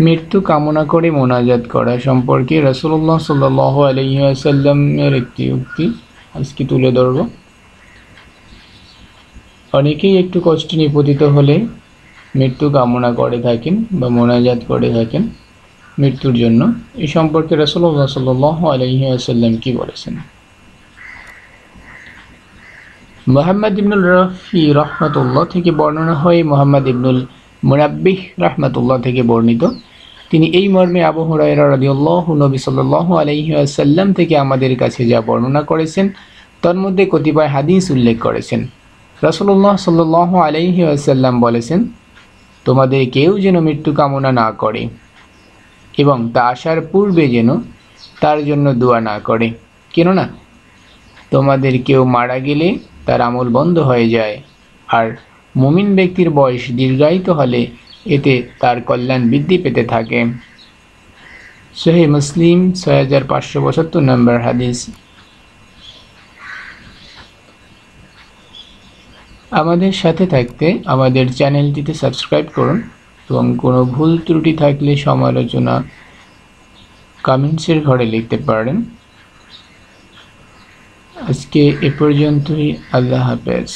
মৃত্যু কামনা করে মোনাজাত করা সম্পর্কে রসুল্লাহ সাল আলাইহি একটি উক্তি আজকে তুলে ধরব। অনেকেই একটু কষ্টে নিপতিত হলে মৃত্যু কামনা করে থাকেন বা মোনাজাত করে থাকেন। মৃত্যুর জন্য। এই সম্পর্কে রসুল্লাহ সাল্লাহ আলহিহাসাল্লাম কি বলেছেন? মোহাম্মদ ইবনুল রফি রহমতুল্লাহ থেকে বর্ণনা হয়, মোহাম্মদ ইবনুল মুরাব্বিহ রহমতুল্লাহ থেকে বর্ণিত। তিনি এই মর্মে আবু হুরায়রা রাদিয়াল্লাহু নবী সাল্লাল্লাহু আলাইহি ওয়াসাল্লাম থেকে আমাদের কাছে যা বর্ণনা করেছেন, তার মধ্যে কতিপয় হাদিস উল্লেখ করেছেন। রাসূলুল্লাহ সাল্লাল্লাহু আলাইহি ওয়াসাল্লাম বলেছেন, তোমাদের কেউ যেন মৃত্যু কামনা না করে এবং তা আসার পূর্বে যেন তার জন্য দোয়া না করে। কেননা, তোমাদের কেউ মারা গেলে তার আমল বন্ধ হয়ে যায়, আর মুমিন ব্যক্তির বয়স দীর্ঘায়িত হলে এতে তার কল্যাণ বৃদ্ধি পেতে থাকে। সহি মুসলিম, ছয় হাজার পাঁচশো পঁচাত্তর নম্বর হাদিস। আমাদের সাথে থাকতে আমাদের চ্যানেলটিতে সাবস্ক্রাইব করুন। এবং কোনো ভুল ত্রুটি থাকলে সমালোচনা কামেন্টসের ঘরে লিখতে পারেন। আজকে এ পর্যন্তই, আল্লাহ হাফেজ।